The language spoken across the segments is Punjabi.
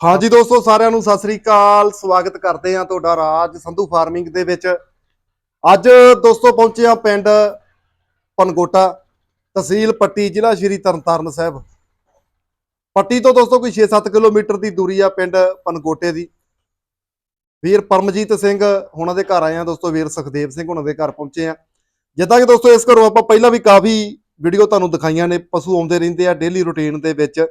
ਹਾਂਜੀ ਦੋਸਤੋ, ਸਾਰਿਆਂ ਨੂੰ ਸਤਿ ਸ੍ਰੀ ਅਕਾਲ। ਸਵਾਗਤ ਕਰਦੇ ਹਾਂ ਤੁਹਾਡਾ ਰਾਜ ਸੰਧੂ ਫਾਰਮਿੰਗ ਦੇ ਵਿੱਚ। ਅੱਜ ਦੋਸਤੋ, ਪਹੁੰਚੇ ਹਾਂ ਪਿੰਡ ਪਨਗੋਟਾ ਤਹਿਸੀਲ ਪੱਟੀ, ਜ਼ਿਲ੍ਹਾ ਸ਼੍ਰੀ ਤਰਨਤਾਰਨ ਸਾਹਿਬ। ਪੱਟੀ ਤੋਂ ਦੋਸਤੋ, ਕੋਈ 6-7 ਕਿਲੋਮੀਟਰ ਦੀ ਦੂਰੀ ਆ ਪਿੰਡ ਪਨਗੋਟੇ ਦੀ। ਵੀਰ ਪਰਮਜੀਤ ਸਿੰਘ ਉਹਨਾਂ ਦੇ ਘਰ ਆਏ ਆ ਦੋਸਤੋ, ਵੀਰ ਸੁਖਦੇਵ ਸਿੰਘ ਉਹਨਾਂ ਦੇ ਘਰ ਪਹੁੰਚੇ ਆ ਜਿੱਦਾਂ ਕਿ ਦੋਸਤੋ, ਇਸ ਘਰੋਂ ਆਪਾਂ ਪਹਿਲਾਂ ਵੀ ਕਾਫੀ ਵੀਡੀਓ ਤੁਹਾਨੂੰ ਦਿਖਾਈਆਂ ਨੇ। ਪਸ਼ੂ ਆਉਂਦੇ ਰਹਿੰਦੇ ਆ ਡੇਲੀ ਰੁਟੀਨ ਦੇ ਵਿੱਚ।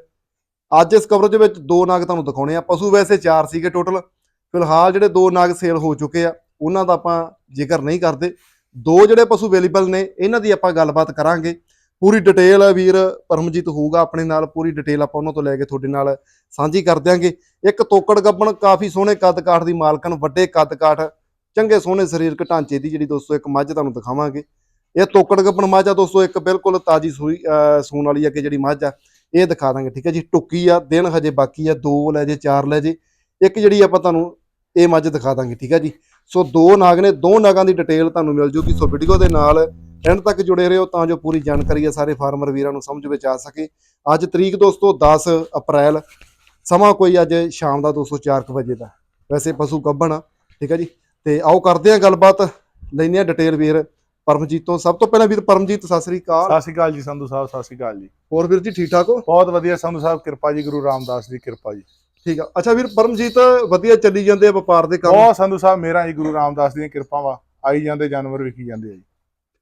ਅੱਜ ਇਸ ਕਵਰੇਜ ਵਿੱਚ ਦੋ ਨਾਗ ਤੁਹਾਨੂੰ ਦਿਖਾਉਣੇ ਆ। ਪਸ਼ੂ ਵੈਸੇ ਚਾਰ ਸੀਗੇ ਟੋਟਲ ਫਿਲਹਾਲ ਜਿਹੜੇ ਦੋ ਨਾਗ ਸੇਲ ਹੋ ਚੁੱਕੇ ਆ, ਉਹਨਾਂ ਦਾ ਆਪਾਂ ਜ਼ਿਕਰ ਨਹੀਂ ਕਰਦੇ। ਦੋ ਜਿਹੜੇ ਪਸ਼ੂ ਅਵੇਲੇਬਲ ਨੇ, ਇਹਨਾਂ ਦੀ ਆਪਾਂ ਗੱਲਬਾਤ ਕਰਾਂਗੇ। ਪੂਰੀ ਡਿਟੇਲ ਵੀਰ, ਪਰਮਜੀਤ ਹੋਊਗਾ ਆਪਣੇ ਨਾਲ। ਪੂਰੀ ਡਿਟੇਲ ਆਪਾਂ ਉਹਨਾਂ ਤੋਂ ਲੈ ਕੇ ਤੁਹਾਡੇ ਨਾਲ ਸਾਂਝੀ ਕਰ ਦਿਆਂਗੇ। ਇੱਕ ਤੋਕੜ ਗੱਬਣ, ਕਾਫੀ ਸੋਹਣੇ ਕੱਦ ਕਾਠ ਦੀ ਮਾਲਕਨ ਵੱਡੇ ਕੱਦ ਕਾਠ, ਚੰਗੇ ਸੋਹਣੇ ਸਰੀਰਕ ਢਾਂਚੇ ਦੀ ਜਿਹੜੀ ਦੋਸਤੋ ਇੱਕ ਮੱਝ ਤੁਹਾਨੂੰ ਦਿਖਾਵਾਂਗੇ। ਇਹ ਤੋਕੜ ਗੱਬਣ ਮੱਝ ਆ ਦੋਸਤੋ, ਇੱਕ ਬਿਲਕੁਲ ਤਾਜੀ ਸੂਈ ਸੂਣ ਵਾਲੀ ਅੱਗੇ ਜਿਹੜੀ ਮੱਝ ਆ। ਇਹ ਦਿਖਾ ਦਾਂਗੇ, ਠੀਕ ਹੈ ਜੀ। ਟੁੱਕੀ ਆ, ਦਿਨ ਹਜੇ ਬਾਕੀ ਆ, ਦੋ ਲੈ ਜੇ, ਚਾਰ ਲੈ ਜੇ। ਇੱਕ ਜਿਹੜੀ ਆਪਾਂ ਤੁਹਾਨੂੰ ਇਹ ਮੱਝ ਦਿਖਾ ਦਾਂਗੇ, ਠੀਕ ਹੈ ਜੀ। ਸੋ ਦੋ ਨਾਗ ਨੇ, ਦੋ ਨਾਗਾਂ ਦੀ ਡਿਟੇਲ ਤੁਹਾਨੂੰ ਮਿਲ ਜੂਗੀ। ਸੋ ਵੀਡੀਓ ਦੇ ਨਾਲ ਐਂਡ ਤੱਕ ਜੁੜੇ ਰਹੋ ਤਾਂ ਜੋ ਪੂਰੀ ਜਾਣਕਾਰੀ ਆ ਸਾਰੇ ਫਾਰਮਰ ਵੀਰਾਂ ਨੂੰ ਸਮਝ ਵਿੱਚ ਆ ਸਕੇ। ਅੱਜ ਤਰੀਕ ਦੋਸਤੋ 10 ਅਪ੍ਰੈਲ, ਸਮਾਂ ਕੋਈ ਅੱਜ ਸ਼ਾਮ ਦਾ 204 ਵਜੇ ਦਾ। ਵੈਸੇ ਪਸ਼ੂ ਗੱਭਣ ਆ, ਠੀਕ ਹੈ ਜੀ। ਤੇ ਆਓ ਕਰਦੇ ਆ ਗੱਲਬਾਤ, ਲੈਂਦੇ ਆ ਡਿਟੇਲ ਵੀਰ। ਪਰਮਜੀਤ ਤੋਂ ਸਭ ਤੋਂ ਪਹਿਲਾਂ ਵੀਰ ਪਰਮਜੀਤ ਸਤਿ ਸ੍ਰੀ ਅਕਾਲ। ਸਤਿ ਸ਼੍ਰੀ ਅਕਾਲ ਜੀ ਸੰਧੂ ਸਾਹਿਬ ਸਤਿ ਸ਼੍ਰੀ ਅਕਾਲ ਜੀ। ਹੋਰ ਵੀਰ ਜੀ ਠੀਕ ਠਾਕ ਹੋ? ਬਹੁਤ ਵਧੀਆ ਸੰਧੂ ਸਾਹਿਬ ਕਿਰਪਾ ਜੀ ਗੁਰੂ ਰਾਮਦਾਸ ਦੀ ਕਿਰਪਾ ਜੀ। ਠੀਕ ਆ। ਅੱਛਾ ਵੀਰ ਪਰਮਜੀਤ ਵਧੀਆ ਚੱਲੀ ਜਾਂਦੇ ਆ ਵਪਾਰ ਦੇ ਕੰਮ? ਬਹੁਤ ਸੰਧੂ ਸਾਹਿਬ ਮੇਰਾ ਜੀ ਗੁਰੂ ਰਾਮਦਾਸ ਦੀਆਂ ਕਿਰਪਾਵਾਂ ਆਈ ਜਾਂਦੇ ਜਾਨਵਰ ਵਿਕੀ ਜਾਂਦੇ ਆ ਜੀ।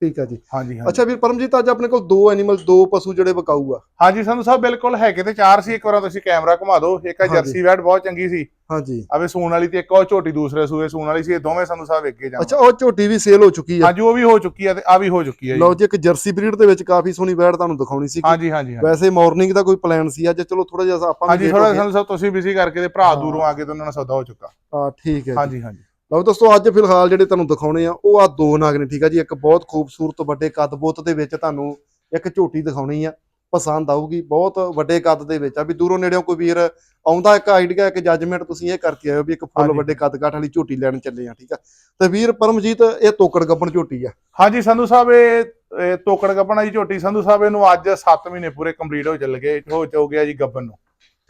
ਠੀਕ ਆ ਜੀ। ਹਾਂਜੀ ਹਾਂਜੀ। ਅੱਛਾ ਵੀਰ ਪਰਮਜੀਤ ਅੱਜ ਆਪਣੇ ਕੋਲ ਦੋ ਐਨੀਮਲ ਦੋ ਪਸ਼ੂ ਜਿਹੜੇ ਵਿਕਾਊ ਆ। ਹਾਂਜੀ ਸੰਧੂ ਸਾਹਿਬ ਬਿਲਕੁਲ ਹੈਗੇ ਤੇ ਚਾਰ ਸੀ ਇੱਕ ਵਾਰ ਤੁਸੀਂ ਕੈਮਰਾ ਘੁਮਾ ਦਿਓ। ਇੱਕ ਆ। ਜਰਸੀ ਵੈਟ ਬਹੁਤ ਚੰਗੀ ਸੀ। ਹਾਂਜੀ। ਆਵੇ ਸੂਣ ਵਾਲੀ ਤੇ ਇੱਕ ਉਹ ਝੋਟੀ ਦੂਸਰੇ ਸੂਏ ਸੂਣ ਵਾਲੀ ਸੀ ਇਹ ਦੋਵੇਂ ਸੰਧੂ ਸਾਹਿਬ ਵੇਖੇ ਜਾਣ। ਅੱਛਾ ਉਹ ਝੋਟੀ ਵੀ ਸੇਲ ਹੋ ਚੁੱਕੀ ਆ। ਹਾਂਜੀ ਉਹ ਵੀ ਹੋ ਚੁੱਕੀ ਆ ਤੇ ਆ ਵੀ ਹੋ ਚੁੱਕੀ ਆ ਲਓ ਜੀ ਇੱਕ ਜਰਸੀ ਬਰੀਡ ਦੇ ਵਿੱਚ ਕਾਫੀ ਸੋਹਣੀ ਬੈੜ ਤੁਹਾਨੂੰ ਦਿਖਾਉਣੀ ਸੀ ਹਾਂਜੀ ਹਾਂਜੀ। ਵੈਸੇ ਮਾਰਨਿੰਗ ਦਾ ਕੋਈ ਪਲਾਨ ਸੀ ਅੱਜ ਚਲੋ ਥੋੜਾ ਜਿਹਾ ਆਪਾਂ ਹਾਂਜੀ ਥੋੜਾ। ਸੰਧੂ ਸਾਹਿਬ ਤੁਸੀਂ ਬਿਜ਼ੀ ਕਰਕੇ ਤੇ ਭਰਾ। ਦੂਰੋਂ ਆ ਕੇ ਤੇ ਉਹਨਾਂ ਨਾਲ ਸੌਦਾ ਹੋ ਚੁੱਕਾ। ਹਾਂ ਠੀਕ ਹੈ ਹਾਂਜੀ ਹਾਂਜੀ। ਲਓ ਦੋਸਤੋ ਅੱਜ ਫਿਲਹਾਲ ਜਿਹੜੇ ਤੁਹਾਨੂੰ ਦਿਖਾਉਣੇ ਆ ਉਹ ਆ ਦੋ ਨਾਗ ਨੇ ਠੀਕ ਆ ਜੀ? ਇੱਕ ਬਹੁਤ ਖੂਬਸੂਰਤ ਵੱਡੇ ਕੱਦ ਬੁੱਤ ਦੇ ਵਿੱਚ ਤੁਹਾਨੂੰ ਇੱਕ ਝੋਟੀ ਦਿਖਾਉਣੀ ਆ ਪਸੰਦ ਆਊਗੀ। ਬਹੁਤ ਵੱਡੇ ਕੱਦ ਦੇ ਵਿੱਚ ਆ। ਵੀ ਦੂਰੋਂ ਨੇੜਿਓਂ ਕੋਈ ਵੀਰ ਆਉਂਦਾ ਇੱਕ ਆਈਡੀਆ ਇੱਕ ਜੱਜਮੈਂਟ ਤੁਸੀਂ ਇਹ ਕਰਕੇ ਆਇਓ ਵੀ ਇੱਕ ਫੁੱਲ। ਵੱਡੇ ਕੱਦ ਕਾਠ ਵਾਲੀ ਝੋਟੀ ਲੈਣ ਚੱਲੇ ਆ ਠੀਕ ਆ? ਤੇ ਵੀਰ ਪਰਮਜੀਤ ਇਹ ਤੋਕੜ ਗੱਬਣ ਝੋਟੀ ਆ। ਹਾਂਜੀ ਸੰਧੂ ਸਾਹਿਬ ਇਹ ਤੋਕੜ ਗੱਬਣਾ ਜੀ ਝੋਟੀ ਸੰਧੂ ਸਾਹਿਬ ਇਹਨੂੰ ਅੱਜ 7 ਮਹੀਨੇ ਪੂਰੇ ਕੰਪਲੀਟ ਹੋ ਚੱਲ ਗਏ ਹੋ ਹੋ ਗਿਆ ਜੀ ਗੱਬਨ ਨੂੰ।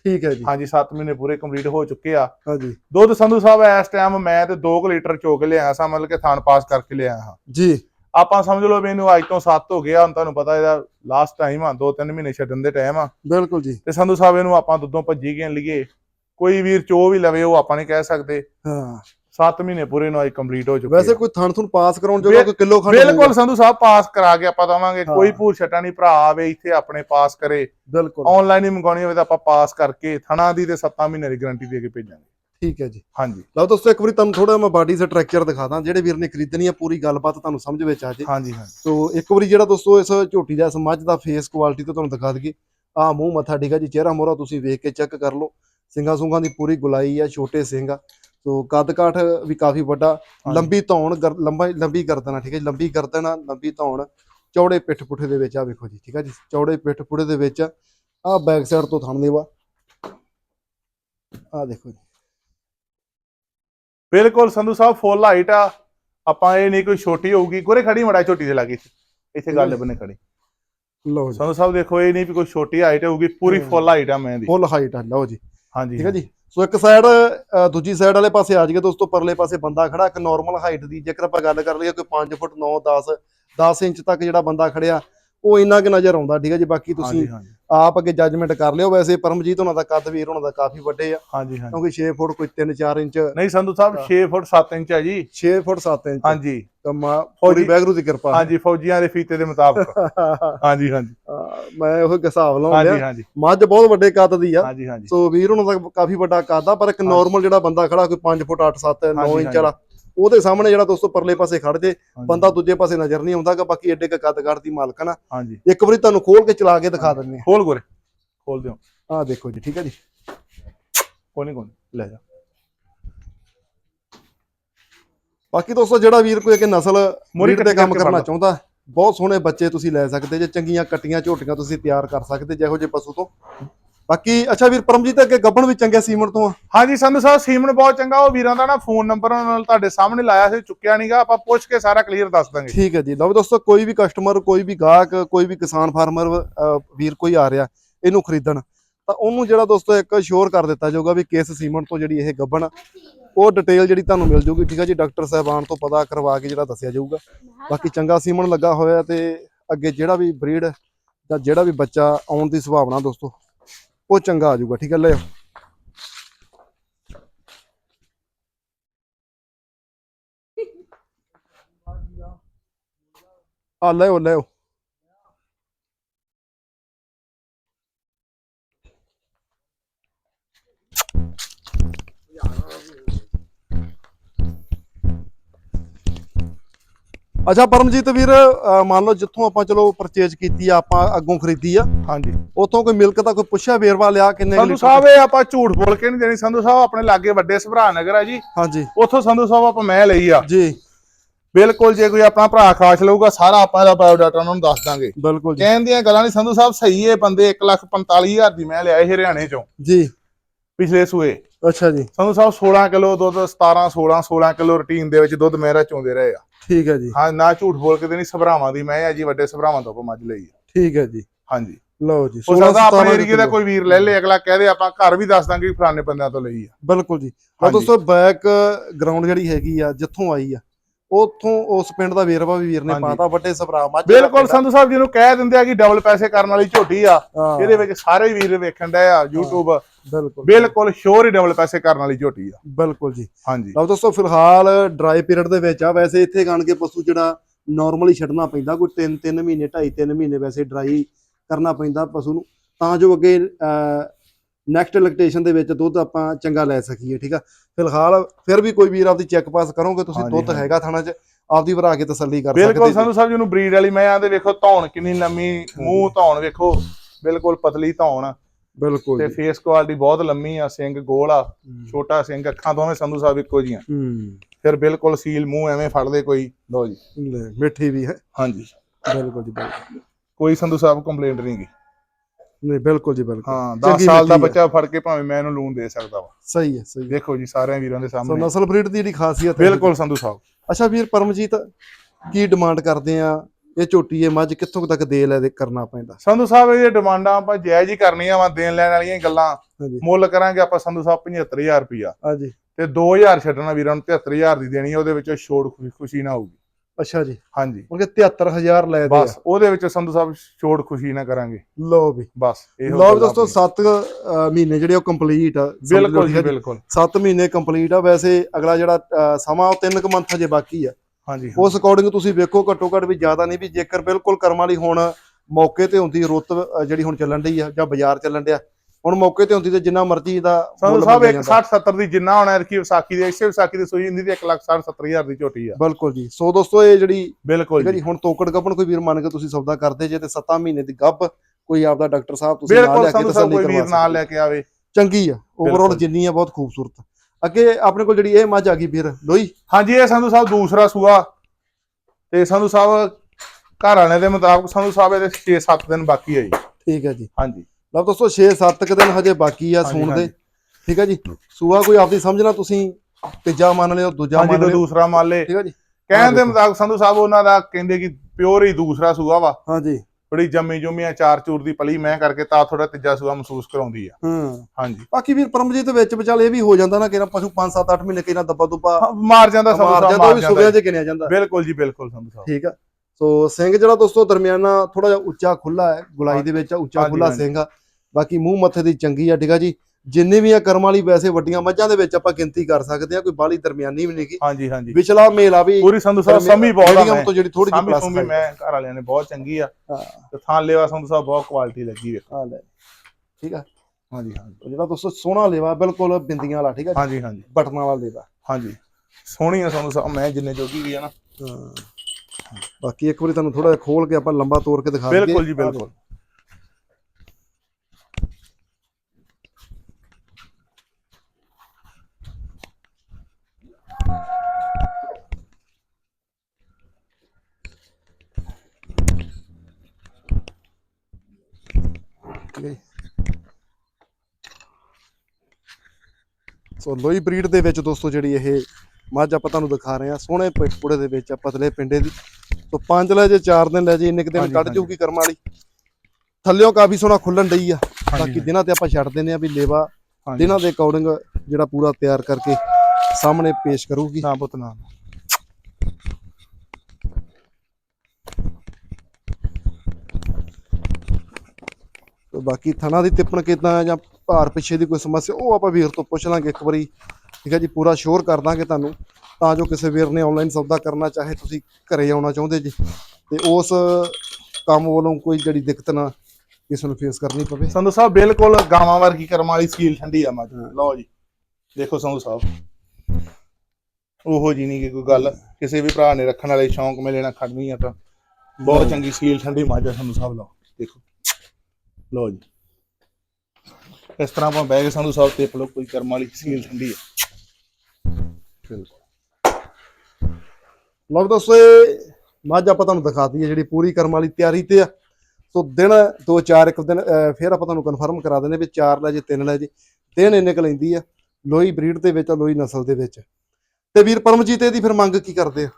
ਠੀਕ ਹੈ ਜੀ। ਹਾਂਜੀ 7 ਮਹੀਨੇ ਪੂਰੇ ਕੰਪਲੀਟ ਹੋ ਚੁੱਕੇ ਆ। ਹਾਂਜੀ। ਦੁੱਧ ਸੰਧੂ ਸਾਹਿਬ ਇਸ ਟਾਈਮ ਮੈਂ ਤੇ 2 ਲੀਟਰ ਚੋ ਕੇ ਲਿਆਇਆ ਸਾਂ ਮਤਲਬ ਕਿ ਥਣ ਪਾਸ ਕਰਕੇ ਲਿਆਇਆ ਹਾਂ। ਜੀ। ਆਪਾਂ ਸਮਝ ਲਓ ਵੀ ਇਹਨੂੰ ਅੱਜ ਤੋਂ 7 ਹੋ ਗਿਆ ਹੁਣ ਤੁਹਾਨੂੰ ਪਤਾ ਇਹਦਾ ਲਾਸਟ ਟਾਈਮ ਆ 2-3 ਮਹੀਨੇ ਛੱਡਣ ਦੇ ਟਾਈਮ ਆ। ਬਿਲਕੁਲ ਜੀ। ਤੇ ਸੰਧੂ ਸਾਹਿਬ ਇਹਨੂੰ ਆਪਾਂ ਦੁੱਧੋਂ ਭੱਜੀ ਗਏ ਲਈਏ ਕੋਈ ਵੀਰ ਚੋ ਵੀ ਲਵੇ ਉਹ ਆਪਾਂ ਨਹੀਂ ਕਹਿ ਸਕਦੇ। ਹਾਂ। 7 ਮਹੀਨੇ ਪੂਰੇ ਨੂੰ ਅੱਜ ਕੰਪਲੀਟ ਹੋ ਚੁੱਕੇ ਵੈਸੇ। ਕੋਈ ਥਣ ਥੁਣ ਪਾਸ ਕਰਾਉਣ ਜੋਗਾ ਕੋਈ ਕਿਲੋ ਖੰਡ ਬਿਲਕੁਲ। ਸੰਧੂ ਸਾਹਿਬ ਪਾਸ ਕਰਾ ਕੇ ਆਪਾਂ ਦਵਾਂਗੇ। ਹਾਂ। ਕੋਈ ਭੂਰ ਛਟਾ ਨਹੀਂ ਭਰਾ ਆਵੇ ਇੱਥੇ ਆਪਣੇ ਪਾਸ ਕਰੇ। ਬਿਲਕੁਲ। ਆਨਲਾਈਨ ਹੀ ਮੰਗਾਉਣੀ ਹੋਵੇ ਤਾਂ ਆਪਾਂ ਪਾਸ ਕਰਕੇ ਥਣਾ ਦੀ ਤੇ 7 ਮਹੀਨੇ ਦੀ ਗਾਰੰਟੀ ਦੇ ਕੇ ਭੇਜਾਂਗੇ। ਠੀਕ ਹੈ ਜੀ। ਹਾਂਜੀ। ਲਓ ਦੋਸਤੋ ਇੱਕ ਵਾਰੀ ਤੁਹਾਨੂੰ ਥੋੜਾ ਮੈਂ ਬਾਡੀ ਸਟਰਕਚਰ ਦਿਖਾ ਦਾਂ। ਜਿਹੜੇ ਵੀਰ ਨੇ ਖਰੀਦਣੀ ਆ ਪੂਰੀ ਗੱਲਬਾਤ ਤੁਹਾਨੂੰ ਸਮਝ ਵਿੱਚ ਆ ਜੇ। ਹਾਂਜੀ ਹਾਂਜੀ। ਸੋ ਇੱਕ ਵਾਰੀ ਜਿਹੜਾ ਦੋਸਤੋ ਇਸ ਝੋਟੀ ਦਾ ਇਸ ਮੱਝ ਦਾ ਫੇਸ ਕੁਆਲਿਟੀ ਤੋਂ ਤੁਹਾਨੂੰ ਦਿਖਾ ਦਈਏ। ਆ ਮੂੰਹ ਮੱਥਾ ਠੀਕ ਆ ਜੀ ਚਿਹਰਾ ਮੋਹਰਾ ਤੁਸੀਂ ਵੇਖ ਕੇ ਚੈੱਕ ਕਰ ਲਓ। ਸਿੰਘਾਂ ਸੁੰਘਾਂ ਦੀ ਪੂਰੀ ਗੁਲਾਈ ਆ ਛੋਟੇ ਸਿੰਘ ਆ। ਸੋ ਕੱਦ ਕਾਠ ਵੀ ਕਾਫੀ ਵੱਡਾ। ਲੰਬੀ ਧੌਣ ਲੰਬਾ ਲੰਬੀ ਗਰਦਨ ਆ ਠੀਕ ਹੈ ਜੀ? ਲੰਬੀ ਗਰਦਨ ਆ ਲੰਬੀ ਧੌਣ। ਚੌੜੇ ਪਿੱਠ ਪੁੱਠੇ ਦੇ ਵਿੱਚ ਆ ਵੇਖੋ ਜੀ ਠੀਕ ਆ ਜੀ? ਚੌੜੇ ਪਿੱਠ ਪੁੱਠੇ ਦੇ ਵਿੱਚ ਆ ਬੈਕ ਸਾਈਡ ਤੋਂ ਥਣ ਦੇਵਾ ਆ ਦੇਖੋ ਜੀ। ਬਿਲਕੁਲ ਸੰਧੂ ਸਾਹਿਬ ਫੁੱਲ ਹਾਈਟ ਆ। ਆਪਾਂ ਇਹ ਨਹੀਂ ਕੋਈ ਛੋਟੀ ਹੋਊਗੀ। ਗੁਰੇ ਖੜੀ ਮੜਾ ਛੋਟੀ ਦੇ ਲਾਗੇ ਇੱਥੇ ਗੱਲ ਬਨੇ ਖੜੀ। ਲਓ ਜੀ। ਸੰਧੂ ਸਾਹਿਬ ਦੇਖੋ ਇਹ ਨਹੀਂ ਵੀ ਕੋਈ ਛੋਟੀ ਹਾਈਟ ਹੋਊਗੀ। ਪੂਰੀ। ਫੁੱਲ ਹਾਈਟ ਆ ਮੈਂ ਦੀ ਫੁੱਲ ਹਾਈਟ ਆ ਲਓ ਜੀ। ਹਾਂਜੀ ਠੀਕ ਹੈ ਜੀ? ਸੋ ਇੱਕ ਸਾਈਡ ਦੂਜੀ ਸਾਈਡ ਵਾਲੇ ਪਾਸੇ ਆ ਜਾਈਏ ਦੋਸਤੋ, ਪਰਲੇ ਪਾਸੇ ਬੰਦਾ ਖੜਾ, ਇੱਕ ਨਾਰਮਲ ਹਾਈਟ ਦੀ, ਜੇਕਰ ਆਪਾਂ ਗੱਲ ਕਰ ਲਈਏ ਕੋਈ 5 ਫੁੱਟ 9 10 10 ਇੰਚ ਤੱਕ ਜਿਹੜਾ ਬੰਦਾ ਖੜਿਆ, ਉਹ ਇੰਨਾ ਕਿ ਨਜ਼ਰ ਆਉਂਦਾ, ਠੀਕ ਹੈ ਜੀ? ਬਾਕੀ ਤੁਸੀਂ ਆਪ ਅੱਗੇ ਜੱਜਮੈਂਟ ਕਰ ਲਿਓ ਵੈਸੇ ਪਰਮਜੀਤ ਉਹਨਾਂ ਦਾ ਕੱਦ ਵੀਰ ਉਹਨਾਂ ਦਾ ਕਾਫੀ ਵੱਡੇ ਆ। ਹਾਂਜੀ ਹਾਂਜੀ। ਕਿਉਂਕਿ 6 ਫੁੱਟ ਕੋਈ 3 4 ਇੰਚ। ਨਹੀਂ ਸੰਧੂ ਸਾਹਿਬ 6 ਫੁੱਟ 7 ਇੰਚ ਹੈ ਜੀ। 6 ਫੁੱਟ 7 ਇੰਚ। ਹਾਂਜੀ। ਤਾਂ ਮਾ ਪੂਰੀ ਫੌਜੀ- ਵੈਗਰੂ ਦੀ ਕਿਰਪਾ। ਹਾਂਜੀ ਫੌਜੀਆਂ ਦੇ ਫੀਤੇ ਦੇ ਮੁਤਾਬਕ। ਹਾਂਜੀ ਹਾਂਜੀ। ਮੈਂ ਉਹ ਹਿਸਾਬ ਹਾਂਜੀ ਲਿਆ ਮੱਝ ਬਹੁਤ ਵੱਡੇ ਕੱਦ ਦੀ ਆ। ਸੋ ਵੀਰ ਉਹਨਾਂ ਦਾ ਕਾਫੀ ਵੱਡਾ ਕੱਦ ਆ ਪਰ ਇੱਕ। ਨਾਰਮਲ ਜਿਹੜਾ ਬੰਦਾ ਖੜਾ ਕੋਈ 5 ਫੁੱਟ 8 7 9 ਹਾਂਜੀ, ਇੰਚ ਵਾਲਾ ਉਹਦੇ ਸਾਹਮਣੇ ਜਿਹੜਾ ਦੋਸਤੋ ਪਰਲੇ ਪਾਸੇ ਖੜ ਜੇ ਬੰਦਾ ਦੂਜੇ ਪਾਸੇ ਨਜ਼ਰ ਨਹੀਂ ਆਉਂਦਾਗਾ ਬਾਕੀ ਐਡੇ ਕ ਕੱਦ ਕੱਦ ਦੀ ਮਾਲਕਣ ਆ ਹਾਂਜੀ। ਇੱਕ ਵਾਰੀ ਤੁਹਾਨੂੰ ਖੋਲ ਕੇ ਚਲਾ ਕੇ ਦਿਖਾ ਦਿੰਦੇ ਖੋਲ ਗੁਰੇ। ਖੋਲ ਦਿਓ। ਆ ਦੇਖੋ ਜੀ ਠੀਕ ਹੈ ਜੀ। ਕੋਈ ਨਹੀਂ ਕੋਈ ਲੈ ਜਾ। ਬਾਕੀ ਦੋਸਤੋ ਜਿਹੜਾ ਵੀਰ ਕੋਈ ਕਿ ਨਸਲ ਮੁਰੀ ਬਰੀਡ ਤੇ ਕੰਮ ਕਰਨਾ ਚਾਹੁੰਦਾ ਬਹੁਤ ਸੋਹਣੇ ਬੱਚੇ ਤੁਸੀਂ ਲੈ ਸਕਦੇ ਜੇ ਚੰਗੀਆਂ ਕੱਟੀਆਂ ਝੋਟੀਆਂ ਤੁਸੀਂ ਤਿਆਰ ਕਰ ਸਕਦੇ ਜਿਹੋ ਜਿਹੇ ਪਸ਼ੂ ਤੋਂ। ਬਾਕੀ ਅੱਛਾ ਵੀਰ ਪਰਮਜੀਤ ਅੱਗੇ ਗੱਬਣ ਵੀ ਚੰਗੇ ਸੀਮਨ ਤੋਂ। ਆ ਹਾਂਜੀ ਸੰਧੂ ਸਾਹਿਬ ਸੀਮਨ ਬਹੁਤ ਚੰਗਾ। ਉਹ ਵੀਰਾਂ ਦਾ ਨਾ ਫੋਨ ਨੰਬਰ ਉਹਨਾਂ ਨਾਲ ਤੁਹਾਡੇ ਸਾਹਮਣੇ ਲਾਇਆ ਸੀ ਚੁੱਕਿਆ ਨਹੀਂਗਾ ਆਪਾਂ ਪੁੱਛ ਕੇ ਸਾਰਾ ਕਲੀਅਰ ਦੱਸ ਦਾਂਗੇ। ਠੀਕ ਹੈ ਜੀ। ਲਓ ਦੋਸਤੋ ਕੋਈ ਵੀ ਕਸਟਮਰ ਕੋਈ ਵੀ ਗਾਹਕ ਕੋਈ ਵੀ ਕਿਸਾਨ ਫਾਰਮਰ ਵੀਰ ਕੋਈ ਆ ਰਿਹਾ ਇਹਨੂੰ ਖਰੀਦਣ। ਤਾਂ ਉਹਨੂੰ ਜਿਹੜਾ ਦੋਸਤੋ ਇੱਕ ਸ਼ੋਰ ਕਰ ਦਿੱਤਾ ਜਾਊਗਾ ਵੀ ਕਿਸ ਸੀਮਨ ਤੋਂ ਜਿਹੜੀ ਇਹ ਗੱਬਣ ਆ, ਉਹ ਡਿਟੇਲ ਜਿਹੜੀ ਤੁਹਾਨੂੰ ਮਿਲ ਜਾਊਗੀ। ਠੀਕ ਆ ਜੀ ਡਾਕਟਰ ਸਾਹਿਬਾਨ ਤੋਂ ਪਤਾ ਕਰਵਾ ਕੇ ਜਿਹੜਾ ਦੱਸਿਆ ਜਾਊਗਾ। ਬਾਕੀ ਚੰਗਾ ਸੀਮਨ ਲੱਗਾ ਹੋਇਆ ਤੇ ਅੱਗੇ ਜਿਹੜਾ ਵੀ ਬਰੀਡ ਜਾਂ ਜਿਹੜਾ ਵੀ ਬੱਚਾ ਆਉਣ ਦੀ ਸੰਭਾਵਨਾ ਦੋਸਤੋ ਉਹ ਚੰਗਾ ਆ ਜਾਊਗਾ ਠੀਕ ਹੈ ਲੈ ਆ ਲੈ ਲੈ ਅੱਛਾ ਪਰਮਜੀਤ ਵੀਰ ਮੰਨ ਲਓ ਜਿੱਥੋਂ ਆਪਾਂ ਚਲੋ ਪਰਚੇਜ ਕੀਤੀ ਆ ਆਪਾਂ ਅੱਗੋਂ ਖਰੀਦੀ ਆ। ਹਾਂਜੀ। ਉਥੋਂ ਕੋਈ ਮਿਲਕ ਦਾ ਕੋਈ ਪੁੱਛਿਆ ਵੇਰਵਾ ਲਿਆ ਕਿੰਨੇ ਕੁ ਸੰਧੂ ਲੀਟਰ? ਸਾਹਿਬ ਇਹ ਆਪਾਂ ਝੂਠ ਬੋਲ ਕੇ ਨਹੀਂ ਦੇਣੀ। ਸੰਧੂ ਸਾਹਿਬ ਆਪਣੇ ਲਾਗੇ ਵੱਡੇ ਸਭਰਾ ਨਗਰ ਆ ਜੀ। ਹਾਂਜੀ। ਉੱਥੋਂ ਸੰਧੂ ਸਾਹਿਬ ਆਪਾਂ ਮੈਂ ਲਈ ਆ। ਜੀ। ਬਿਲਕੁਲ ਜੇ ਕੋਈ ਆਪਣਾ ਭਰਾ ਖਾਸ ਲਊਗਾ ਸਾਰਾ ਆਪਾਂ ਇਹਦਾ ਬਾਇਓਡਾਟਾ ਉਹਨਾਂ ਨੂੰ ਦੱਸ ਦਾਂਗੇ। ਬਿਲਕੁਲ ਜੀ। ਕਹਿਣ ਦੀਆਂ ਗੱਲਾਂ ਨਹੀਂ ਸੰਧੂ ਸਾਹਿਬ ਸਹੀ ਹੈ ਬੰਦੇ 145000 ਦੀ ਮੈਂ ਲਿਆ ਇਹ ਹਰਿਆਣੇ ਚੋਂ। ਜੀ। ਪਿਛਲੇ ਸੂਏ। ਅੱਛਾ ਜੀ। ਸੰਧੂ ਸਾਹਿਬ 16 ਕਿਲੋ ਦੁੱਧ 17 16 16 ਕਿਲੋ ਰੁਟੀਨ ਦੇ ਵਿੱਚ ਦੁੱਧ ਮੇਰਾ ਚੋਂਦੇ ਰਹੇ ਆ। ਠੀਕ ਹੈ ਜੀ। ਹਾਂ ਨਾ ਝੂਠ ਬੋਲ ਕੇ ਤੇ ਨਹੀਂ ਸਭਰਾਵਾਂ ਦੀ ਮੈਂ ਆ ਜੀ ਵੱਡੇ ਸਭਰਾਵਾਂ ਤੋਂ ਆਪਾਂ ਮੱਝ ਲਈ ਆ। ਠੀਕ ਹੈ ਜੀ। ਹਾਂਜੀ। ਲਓ ਜੀ ਹੋ 16 ਸਕਦਾ ਆਪਣੇ 17 ਏਰੀਏ ਦਾ ਕੋਈ ਵੀਰ ਲੈ ਲੇ ਅਗਲਾ ਕਹਦੇ ਆਪਾਂ ਘਰ ਵੀ ਦੱਸ ਦਾਂਗੇ ਫਲਾਣੇ ਬੰਦਿਆਂ ਤੋਂ ਲਈ ਆ। ਬਿਲਕੁਲ ਜੀ। ਦੋਸਤੋ ਬੈਕ ਗਰਾਊਂਡ ਜਿਹੜੀ ਹੈਗੀ ਆ ਜਿੱਥੋਂ ਆਈ ਆ ਉਥੋਂ ਉਸ ਪਿੰਡ ਦਾ ਵੇਰਵਾ ਵੀ ਵੀਰ ਨੇ। ਪਾਤਾ ਵੱਡੇ ਸਭਰਾ ਮੱਝ ਦਾ ਬਿਲਕੁਲ। ਸੰਧੂ ਸਾਹਿਬ ਜਿਹਨੂੰ ਕਹਿ ਦਿੰਦੇ ਆ ਕਿ ਡਬਲ ਪੈਸੇ ਕਰਨ ਵਾਲੀ ਝੋਟੀ ਆ। ਇਹਦੇ ਵਿੱਚ ਸਾਰੇ ਵੀਰ ਵੇਖਣ ਡਏ ਆ YouTube ਬਿਲਕੁਲ। ਬਿਲਕੁਲ ਸ਼ੋਰ ਹੀ ਡਬਲ ਪੈਸੇ ਕਰਨ ਵਾਲੀ ਝੋਟੀ ਆ। ਬਿਲਕੁਲ ਜੀ। ਹਾਂਜੀ। ਲਓ ਦੋਸਤੋ ਫਿਲਹਾਲ ਡਰਾਈ ਪੀਰੀਅਡ ਦੇ ਵਿੱਚ ਆ ਵੈਸੇ ਇੱਥੇ ਗਣ ਕੇ ਪਸ਼ੂ ਜਿਹੜਾ ਨਾਰਮਲੀ ਛੱਡਣਾ ਪੈਂਦਾ ਕੋਈ 3 3 ਮਹੀਨੇ 2.5 3 ਮਹੀਨੇ ਵੈਸੇ ਡਰਾਈ ਕਰਨਾ ਪੈਂਦਾ ਪਸ਼ੂ ਨੂੰ। ਤਾਂ ਜੋ ਅੱਗੇ ਨੈਕਸਟ ਲੈਕਟੇਸ਼ਨ ਦੇ ਵਿੱਚ ਦੁੱਧ ਆਪਾਂ ਚੰਗਾ ਲੈ ਸਕੀਏ ਠੀਕ ਆ? ਫਿਲਹਾਲ ਫਿਰ ਵੀ ਕੋਈ ਵੀਰ ਆਪਦੀ ਚੈੱਕ ਪਾਸ ਕਰੋਗੇ ਤੁਸੀਂ ਦੁੱਧ। ਹੈਗਾ ਥਾਣਾ 'ਚ ਆਪਦੀ ਭਰਾ ਕੇ ਤਸੱਲੀ ਕਰ ਬਿਲਕੁਲ ਸਕਦੇ ਸੰਧੂ ਸਾਹਿਬ ਜਿਹਨੂੰ ਬਰੀਡ ਵਾਲੀ ਮੈਂ ਆਂਦੇ ਵੇਖੋ ਧੌਣ ਕਿੰਨੀ ਲੰਮੀ ਮੂੰਹ ਧੌਣ ਵੇਖੋ ਬਿਲਕੁਲ ਪਤਲੀ ਧੌਣ ਬਿਲਕੁਲ ਤੇ ਜੀ। ਫੇਸ ਕੁਆਲਿਟੀ ਬਹੁਤ ਲੰਮੀ ਆ ਸਿੰਘ ਗੋਲ ਆ। ਛੋਟਾ ਸਿੰਘ ਅੱਖਾਂ ਦੋਵੇਂ ਸੰਧੂ ਸਾਹਿਬ ਇੱਕੋ ਜੀਆਂ ਹੂੰ। ਫਿਰ ਬਿਲਕੁਲ ਸੀਲ ਮੂੰਹ ਐਵੇਂ ਫੜਦੇ ਕੋਈ ਲੋ ਜੀ। ਮਿੱਠੀ ਵੀ ਹੈ। ਹਾਂਜੀ। ਬਿਲਕੁਲ ਜੀ ਬਿਲਕੁਲ। ਕੋਈ ਸੰਧੂ ਸਾਹਿਬ ਕੰਪਲੇਂਟ ਨਹੀਂ ਗੀ। ਨਹੀਂ ਬਿਲਕੁਲ ਜੀ ਬਿਲਕੁਲ। ਹਾਂ 10 ਚੰਗੀ ਸਾਲ ਦਾ। ਬੱਚਾ ਫੜ ਕੇ ਭਾਵੇਂ ਮੈਂ ਇਹਨੂੰ ਲੂਣ ਦੇ ਸਕਦਾ ਵਾ। ਸਹੀ ਹੈ ਸਹੀ ਦੇਖੋ ਜੀ ਸਾਰਿਆਂ ਵੀਰਾਂ ਦੇ ਸੋ ਸਾਹਮਣੇ। ਨਸਲ ਬਰੀਡ ਦੀ ਜਿਹੜੀ ਖਾਸੀਅਤ ਹੈ। ਬਿਲਕੁਲ ਸੰਧੂ ਸਾਹਿਬ। ਅੱਛਾ ਵੀਰ ਪਰਮਜੀਤ ਕੀ ਡਿਮਾਂਡ ਕਰਦੇ ਆ? ਇਹ ਝੋਟੀ ਇਹ ਮੱਝ ਕਿੱਥੋਂ ਕੁ ਤੱਕ ਦੇ ਲੈ ਦੇ ਕਰਨਾ ਪੈਂਦਾ? ਸੰਧੂ ਸਾਹਿਬ ਇਹ ਡਿਮਾਂਡਾਂ ਆਪਾਂ ਜਾਇਜ਼ ਹੀ ਕਰਨੀਆਂ ਵਾ ਦੇਣ ਲੈਣ ਵਾਲੀਆਂ ਹੀ ਗੱਲਾਂ। ਹਾਂਜੀ। ਮੁੱਲ ਕਰਾਂਗੇ ਆਪਾਂ ਸੰਧੂ ਸਾਹਿਬ 75000 ਰੁਪਿਆ ਹਾਂਜੀ। ਤੇ 2000 ਛੱਡਣਾ ਵੀਰਾਂ ਨੂੰ 73000 ਦੀ ਦੇਣੀ ਆ ਉਹਦੇ ਵਿੱਚੋਂ ਛੋੜ ਖੁਸ਼ੀ- ਖੁਸ਼ੀ ਨਾ ਹੋਊਗੀ। ਅੱਛਾ ਜੀ। ਹਾਂਜੀ। ਉਹ 73000 ਲੈ ਦੇ ਬਸ ਉਹਦੇ ਵਿੱਚ ਸੰਧੂ ਸਾਹਿਬ ਛੋੜ ਖੁਸ਼ੀ ਨਾ ਕਰਾਂਗੇ। ਲੋ ਵੀ। ਬਸ ਇਹੋ ਲੋ ਵੀ ਗੱਲ ਦੋਸਤੋ ਆਪਣੀ। 7 ਮਹੀਨੇ ਜਿਹੜੇ ਉਹ ਕੰਪਲੀਟ ਆ। ਬਿਲਕੁਲ ਜੀ ਬਿਲਕੁਲ। 7 ਮਹੀਨੇ ਕੰਪਲੀਟ ਆ। ਵੈਸੇ ਅਗਲਾ ਜਿਹੜਾ ਸਮਾਂ ਉਹ 3 ਕੁ ਮੰਥ ਹਜੇ ਬਾਕੀ ਆ। ਹਾਂਜੀ ਉਸ ਅਕੋਰਡਿੰਗ ਤੁਸੀਂ ਵੇਖੋ ਘੱਟੋ ਘੱਟ ਵੀ ਜ਼ਿਆਦਾ ਨਹੀਂ ਵੀ ਜੇਕਰ ਬਿਲਕੁਲ ਕਰਮ ਵਾਲੀ ਹੁਣ ਮੌਕੇ ਤੇ ਹੁੰਦੀ ਰੁੱਤ ਜਿਹੜੀ ਹੁਣ ਚੱਲਣ ਡਈ ਆ ਜਾਂ ਬਾਜ਼ਾਰ ਚੱਲਣ ਡਿਆ ਹੁਣ ਮੌਕੇ ਤੇ ਹੁੰਦੀ ਤੇ ਜਿੰਨਾ ਮਰਜ਼ੀ ਦਾ ਸੰਧੂ ਸਾਹਿਬ ਮੰਗਿਆ 1 ਜਾਂਦਾ। 60 70 ਦੀ ਜਿੰਨਾ ਹੋਣਾ ਇਰਕੀ ਵਿਸਾਖੀ ਦੇ ਇਸੇ ਵਿਸਾਖੀ ਦੀ ਸੂਈ ਹੁੰਦੀ ਤੇ 1 ਲੱਖ 60 70000 ਦੀ ਝੋਟੀ ਆ। ਬਿਲਕੁਲ ਜੀ। ਸੋ ਦੋਸਤੋ ਇਹ ਜਿਹੜੀ ਬਿਲਕੁਲ ਜਿਹੜੀ ਹੁਣ ਤੋਕੜ ਗੱਪਣ ਕੋਈ ਵੀਰ ਮੰਨ ਕੇ ਤੁਸੀਂ ਸੌਦਾ ਕਰਦੇ ਜੇ ਤੇ 7 ਮਹੀਨੇ ਦੀ ਗੱਪ ਕੋਈ ਆਪਦਾ ਡਾਕਟਰ ਸਾਹਿਬ ਤੁਸੀਂ ਨਾਲ ਲੈ ਕੇ ਤਸੱਲੀ ਕੋਈ ਵੀਰ ਕਰਵਾ ਨਾਲ ਸਕਦੇ। ਲੈ ਕੇ ਆਵੇ। ਚੰਗੀ ਆ। ਓਵਰਆਲ। ਜਿੰਨੀ ਆ ਬਹੁਤ ਖੂਬਸੂਰਤ। ਅੱਗੇ ਆਪਣੇ ਕੋਲ ਜਿਹੜੀ ਇਹ ਮੱਝ ਆ ਗਈ ਵੀਰ ਲੋਈ। ਹਾਂਜੀ ਇਹ ਸੰਧੂ ਸਾਹਿਬ ਦੂਸਰਾ ਸੂਆ। ਤੇ ਸੰਧੂ ਸਾਹਿਬ ਘਰ ਵਾਲੇ ਦੇ ਮੁਤਾਬਕ ਸੰਧੂ ਸਾਹਿਬ ਇਹਦੇ 6-7 ਦਿਨ ਬਾਕੀ ਹੈ ਜੀ। ਠੀਕ ਹੈ ਜੀ। ਹਾਂਜੀ। ਲਓ ਦੋਸਤੋ 6-7 ਕੁ ਦਿਨ ਹਜੇ ਬਾਕੀ ਆ ਸੂਣ ਦੇ। ਠੀਕ ਹੈ ਜੀ? ਸੂਆ ਕੋਈ ਆਪਦੀ ਸਮਝਣਾ ਤੁਸੀਂ? ਤੀਜਾ ਮੰਨ ਲਿਓ ਦੂਜਾ ਮੰਨ ਲਿਓ। ਦੂਸਰਾ ਮੰਨ ਲੇ। ਠੀਕ ਹੈ ਜੀ? ਕਹਿਣ ਦੇ। ਮੁਤਾਬਕ ਸੰਧੂ ਸਾਹਿਬ ਉਹਨਾਂ ਦਾ ਕਹਿੰਦੇ ਕਿ ਪਿਓਰ ਹੀ ਦੂਸਰਾ ਸੂਆ ਵਾ। ਹਾਂਜੀ। ਬੜੀ ਜੰਮੀ ਜੁਮੀਆਂ ਚਾਰ ਚੂਰ ਦੀ ਪਲੀ ਮੈਂ ਕਰਕੇ ਤਾਂ ਥੋੜਾ ਤੀਜਾ ਸੂਆ ਮਹਿਸੂਸ ਕਰਾਉਂਦੀ ਆ। ਹਾਂ। ਹਾਂਜੀ। ਬਾਕੀ ਵੀਰ ਪਰਮਜੀਤ ਵਿੱਚ ਵਿਚਾਲ ਇਹ ਵੀ ਹੋ ਜਾਂਦਾ ਨਾ ਕਿ ਨਾ ਪਸ਼ੂ 5-7-8 ਮਹੀਨੇ ਕਿਨਾ ਦੱਬਾ ਦੁੱਬਾ ਮਾਰ ਜਾਂਦਾ ਸੰਧੂ ਮਾਰ ਸਾਹਿਬ ਜਾਂਦਾ ਮਾਰ ਸੁਬਿਆਂ 'ਚ ਗਿਣਿਆ ਜਾਂਦਾ। ਬਿਲਕੁਲ ਜੀ ਬਿਲਕੁਲ ਸੰਧੂ ਸਾਹਿਬ। ਠੀਕ ਆ। ਸੋ ਸਿੰਘ ਜਿਹੜਾ ਦੋਸਤੋ ਦਰਮਿਆਨਾ ਥੋੜਾ ਜਿਹਾ ਉੱਚਾ ਖੁੱਲਾ ਹੈ ਗੁਲਾਈ ਦੇ ਵਿੱਚ ਉੱਚਾ ਖੁੱਲਾ। ਸਿੰਘ ਆ। ਬਾਕੀ ਮੂੰਹ ਮੱਥੇ ਦੀ ਚੰਗੀ ਆ ਠੀਕ ਆ ਜੀ। ਜਿੰਨੇ ਵੀ ਆ ਕਰਮ ਵਾਲੀ ਵੈਸੇ ਵੱਡੀਆਂ ਮੱਝਾਂ ਦੇ ਵਿੱਚ ਆਪਾਂ ਗਿਣਤੀ ਕਰ ਸਕਦੇ ਆ ਕੋਈ ਬਾਲੀ ਦਰਮਿਆਨੀ ਵੀ ਨਹੀਂਗੀ ਹਾਂਜੀ ਹਾਂਜੀ। ਵਿਚਲਾ ਮੇਲਾ ਵੀ ਪੂਰੀ ਸੰਧੂ ਸਾਹਿਬ ਸਮੀ ਬਹੁਤ ਆ ਮੈਂ। ਤੋਂ ਜਿਹੜੀ ਥੋੜੀ ਜਿਹੀ ਸਾਮੀ ਪਲੱਸ ਸੁਮੀ ਮੈਂ ਘਰ ਵਾਲਿਆਂ ਨੇ ਬਹੁਤ ਚੰਗੀ ਆ। ਹਾਂ। ਤੇ ਥਾਂ ਲੈਵਾ ਸੰਧੂ ਸਾਹਿਬ ਬਹੁਤ ਕੁਆਲਿਟੀ ਲੱਗੀ ਵੇਖੋ ਆ। ਲੈ। ਠੀਕ ਆ। ਹਾਂਜੀ ਹਾਂਜੀ। ਜਿਹੜਾ ਦੋਸਤੋ ਸੋਹਣਾ ਲੇਵਾ ਬਿਲਕੁਲ ਬਿੰਦੀਆਂ ਵਾਲਾ ਠੀਕ ਆ ਹਾਂਜੀ ਹਾਂਜੀ। ਬਟਨਾਂ ਵਾਲਾ ਲੇਵਾ। ਹਾਂਜੀ। ਸੋਹਣੀ ਆ ਸੰਧੂ ਸਾਹਿਬ ਮੈਂ ਜਿੰਨੇ ਜੋਗੀ ਵੀ ਆ ਨਾ। ਹਾਂ। ਬਾਕੀ ਇੱਕ ਵਾਰੀ ਤੁਹਾਨੂੰ ਥੋੜਾ ਜਿਹਾ ਖੋਲ ਕੇ ਆਪਾਂ ਲੰਬਾ ਤੋੜ ਕੇ ਦਿਖਾ ਦਈਏ। ਬਿਲਕੁਲ ਜੀ। ਬਿਲਕੁਲ। ਸੋ ਲੋਈ ਬਰੀਡ ਦੇ ਵਿੱਚ ਦੋਸਤੋ ਜਿਹੜੀ ਇਹ ਮੱਝ ਆਪਾਂ ਤੁਹਾਨੂੰ ਦਿਖਾ ਰਹੇ ਹਾਂ ਸੋਹਣੇ ਪਿੰਪੂੜੇ ਦੇ ਵਿੱਚ ਆ, ਪਤਲੇ ਪਿੰਡੇ ਦੀ। ਸੋ ਪੰਜ ਲੈ ਜੇ ਚਾਰ ਦਿਨ ਲੈ ਜੇ ਇੰਨੇ ਕੁ ਦਿਨ ਕੱਢ। ਜਾਊਗੀ ਕਰਮ ਵਾਲੀ। ਥੱਲਿਓਂ ਕਾਫੀ ਸੋਹਣਾ ਖੁੱਲਣ ਡਈ ਆ। ਬਾਕੀ ਦਿਨਾਂ ਤੇ ਆਪਾਂ ਛੱਡ ਦਿੰਦੇ ਆ ਵੀ ਲੇਵਾ ਦਿਨਾਂ ਦੇ ਅਕੋਰਡਿੰਗ ਜਿਹੜਾ ਪੂਰਾ ਤਿਆਰ ਕਰਕੇ ਸਾਹਮਣੇ ਪੇਸ਼ ਕਰੂਗੀ। ਨਾ ਪੁੱਤ ਨਾ। ਤੇ ਬਾਕੀ ਥਣਾ ਦੀ ਤਿੱਪਣ ਕਿਦਾਂ ਜਾਂ ਭਾਰ ਪਿੱਛੇ ਦੀ ਕੋਈ ਸਮੱਸਿਆ ਉਹ ਆਪਾਂ ਵੀਰ ਤੋਂ ਪੁੱਛ ਲਾਂਗੇ ਇੱਕ ਵਾਰੀ। ਠੀਕ ਹੈ ਜੀ ਪੂਰਾ ਸ਼ੋਰ ਕਰ ਦਾਂਗੇ ਤੁਹਾਨੂੰ ਤਾਂ ਜੋ ਕਿਸੇ ਵੀਰ ਨੇ ਆਨਲਾਈਨ ਸੌਦਾ ਕਰਨਾ ਚਾਹੇ ਤੁਸੀਂ ਘਰੇ ਆਉਣਾ ਚਾਹੁੰਦੇ ਜੀ। ਤੇ ਉਸ ਕੰਮ ਵੱਲੋਂ ਕੋਈ ਜਿਹੜੀ ਦਿੱਕਤ ਨਾ ਕਿਸੇ ਨੂੰ ਫੇਸ ਕਰਨੀ ਪਵੇ। ਸੰਧੂ ਸਾਹਿਬ ਬਿਲਕੁਲ ਗਾਵਾਂ ਵਰਗੀ ਕਰਮ ਵਾਲੀ ਸੀਲ ਠੰਡੀ ਆ ਮੱਝ ਲਓ ਜੀ ਦੇਖੋ ਸੰਧੂ ਸਾਹਿਬ। ਉਹੋ ਜੀ ਨਹੀਂ ਕਿ ਕੋਈ ਗੱਲ। ਕਿਸੇ ਵੀ ਭਰਾ ਨੇ ਰੱਖਣ ਵਾਲੇ ਸ਼ੌਂਕ ਮੇਲੇ ਨਾਲ ਖੜਨੀ ਆ ਤਾਂ ਬਹੁਤ ਚੰਗੀ ਸੀਲ ਠੰਡੀ ਮੱਝ ਆ ਸੰਧੂ ਸਾਹਿਬ ਲਓ ਦੇਖੋ। ਲਓ ਜੀ। ਇਸ ਤਰ੍ਹਾਂ ਆਪਾਂ ਕੇ ਸੰਧੂ ਸਾਹਿਬ ਤੇ ਲਓ ਕੋਈ ਕਰਮ ਵਾਲੀ ਸੀਲ ਠੰਡੀ ਆ ਲਓ ਦੋਸਤੋ ਇਹ ਮੱਝ ਆਪਾਂ ਤੁਹਾਨੂੰ ਦਿਖਾਤੀ ਹੈ ਜਿਹੜੀ ਪੂਰੀ ਕਰਮ ਵਾਲੀ ਤਿਆਰੀ ਤੇ ਆ। ਸੋ ਦਿਨ ਦੋ ਚਾਰ ਇੱਕ ਦਿਨ ਫਿਰ ਆਪਾਂ ਤੁਹਾਨੂੰ ਕਨਫਰਮ ਕਰਾ ਦਿੰਦੇ ਵੀ ਚਾਰ ਲੈ ਜੇ ਤਿੰਨ ਲੈ ਜੇ। ਦਿਨ ਇੰਨੇ ਕੁ ਲੈਂਦੀ ਆ ਲੋਈ ਬਰੀਡ ਦੇ ਵਿੱਚ ਆ ਲੋਈ ਨਸਲ ਦੇ ਵਿੱਚ। ਤੇ ਵੀਰ ਪਰਮਜੀਤ ਇਹਦੀ ਫਿਰ ਮੰਗ ਕੀ ਕਰਦੇ ਆ?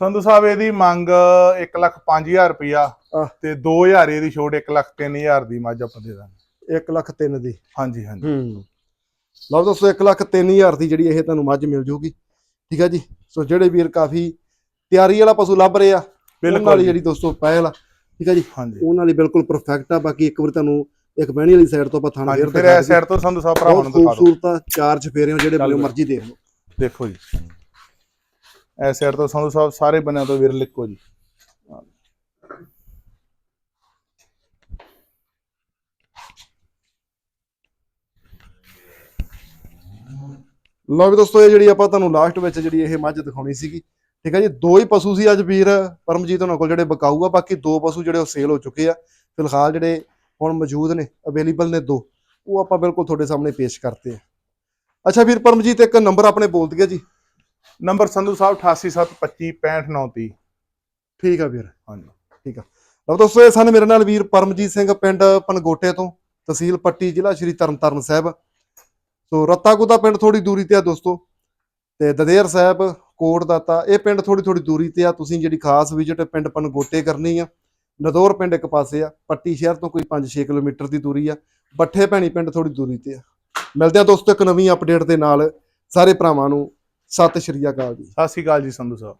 ਸੰਧੂ ਸਾਹਿਬ ਇਹਦੀ ਮੰਗ 1 ਲੱਖ 5000 ਰੁਪਇਆ। ਤੇ 2000 ਇਹਦੀ ਛੋਟ 1 ਲੱਖ 3000 ਦੀ ਮੱਝ ਆਪਾਂ ਦੇ ਦਾਂਗੇ। 1 ਲੱਖ 3 ਦੀ। ਹਾਂਜੀ ਹਾਂਜੀ। ਹੂੰ। ਲਓ ਦੋਸਤੋ 1 ਲੱਖ 3000 ਦੀ ਜਿਹੜੀ ਇਹ ਤੁਹਾਨੂੰ ਮੱਝ ਮਿਲ ਜੂਗੀ। ਠੀਕ ਆ ਜੀ? ਸੋ ਜਿਹੜੇ ਵੀਰ ਕਾਫੀ ਤਿਆਰੀ ਵਾਲਾ ਪਸ਼ੂ ਲੱਭ ਰਹੇ ਆ ਉਹਨਾਂ ਬਿਲਕੁਲ ਵਾਲੀ ਜੀ। ਜਿਹੜੀ ਦੋਸਤੋ ਪਹਿਲ ਆ ਠੀਕ ਆ ਜੀ? ਹਾਂਜੀ। ਉਹਨਾਂ ਲਈ ਬਿਲਕੁਲ ਪਰਫੈਕਟ ਆ। ਬਾਕੀ ਇੱਕ ਵਾਰ ਤੁਹਾਨੂੰ ਇੱਕ ਬਹਿਣੀ ਵਾਲੀ ਸਾਈਡ ਤੋਂ ਆਪਾਂ ਥਾਣਾ ਹਾਂਜੀ ਫੇਰ ਫਿਰ ਦਿਖਾ ਇਸ ਸਾਈਡ ਤੋਂ ਸੰਧੂ ਸਾਹਿਬ ਭਰਾਵਾਂ ਬਹੁਤ ਨੂੰ ਦਿਖਾ ਦਿਓ। ਖੂਬਸੂਰਤ ਆ ਚਾਰ ਚਫੇਰੇ ਜਿਹੜੇ। ਮਰਜ਼ੀ ਦੇਖ ਲਓ। ਦੇਖੋ ਜੀ। ਇਸ ਸਾਈਡ ਤੋਂ ਸੰਧੂ ਸਾਹਿਬ ਸਾਰੇ ਬੰਨਿਆਂ ਤੋਂ ਵੀਰ ਲਿਖੋ ਜੀ। ਲਓ ਵੀ ਦੋਸਤੋ ਇਹ ਜਿਹੜੀ ਆਪਾਂ ਤੁਹਾਨੂੰ ਲਾਸਟ ਵਿੱਚ ਜਿਹੜੀ ਇਹ ਮੱਝ ਦਿਖਾਉਣੀ ਸੀਗੀ ਠੀਕ ਹੈ ਜੀ? ਦੋ ਹੀ ਪਸ਼ੂ ਸੀ ਅੱਜ ਵੀਰ ਪਰਮਜੀਤ ਉਹਨਾਂ ਕੋਲ ਜਿਹੜੇ ਬਕਾਊ ਆ ਬਾਕੀ ਦੋ ਪਸ਼ੂ ਜਿਹੜੇ ਉਹ ਸੇਲ ਹੋ ਚੁੱਕੇ ਆ। ਫਿਲਹਾਲ ਜਿਹੜੇ ਹੁਣ ਮੌਜੂਦ ਨੇ ਅਵੇਲੇਬਲ ਨੇ ਦੋ ਉਹ ਆਪਾਂ ਬਿਲਕੁਲ ਤੁਹਾਡੇ ਸਾਹਮਣੇ ਪੇਸ਼ ਕਰਤੇ ਆ। ਅੱਛਾ ਵੀਰ ਪਰਮਜੀਤ ਇੱਕ ਨੰਬਰ ਆਪਣੇ ਬੋਲ ਦਿਆ ਜੀ। ਨੰਬਰ ਸੰਧੂ ਸਾਹਿਬ 8872565930 ਠੀਕ ਆ ਵੀਰ। ਹਾਂਜੀ। ਲਓ ਦੋਸਤੋ ਇਹ ਸਨ ਮੇਰੇ ਨਾਲ ਵੀਰ ਪਰਮਜੀਤ ਸਿੰਘ ਪਿੰਡ ਪਨਗੋਟੇ ਤੋਂ ਤਹਿਸੀਲ ਪੱਟੀ ਜ਼ਿਲ੍ਹਾ ਸ਼੍ਰੀ ਤਰਨਤਾਰਨ ਸਾਹਿਬ। ਸੋ ਰੱਤਾਕੂ ਦਾ ਪਿੰਡ ਥੋੜੀ ਦੂਰੀ ਤੇ ਆ ਦੋਸਤੋ। ਤੇ ਦਦੇਰ ਸਾਹਿਬ ਕੋਟ ਦਾਤਾ ਇਹ ਪਿੰਡ ਥੋੜੀ ਥੋੜੀ ਦੂਰੀ ਤੇ ਆ। ਤੁਸੀਂ ਜਿਹੜੀ ਖਾਸ ਵਿਜ਼ਿਟ ਪਿੰਡ ਪਨਗੋਟੇ ਕਰਨੀ ਆ। ਨਦੌਰ ਪਿੰਡ ਇੱਕ ਪਾਸੇ ਆ। ਪੱਟੀ ਸ਼ਹਿਰ ਤੋਂ ਕੋਈ 5-6 ਕਿਲੋਮੀਟਰ ਦੀ ਦੂਰੀ ਆ। ਬੱਠੇ ਭੈਣੀ ਪਿੰਡ ਥੋੜੀ ਦੂਰੀ ਤੇ ਆ। ਮਿਲਦੇ ਆ ਦੋਸਤੋ ਇੱਕ ਨਵੀਂ ਅਪਡੇਟ ਦੇ ਨਾਲ। ਸਾਰੇ ਭਰਾਵਾਂ ਨੂੰ ਸਤਿ ਸ਼੍ਰੀ ਅਕਾਲ ਜੀ। ਸਤਿ ਸ਼੍ਰੀ ਅਕਾਲ ਜੀ ਸੰਧੂ ਸਾਹਿਬ।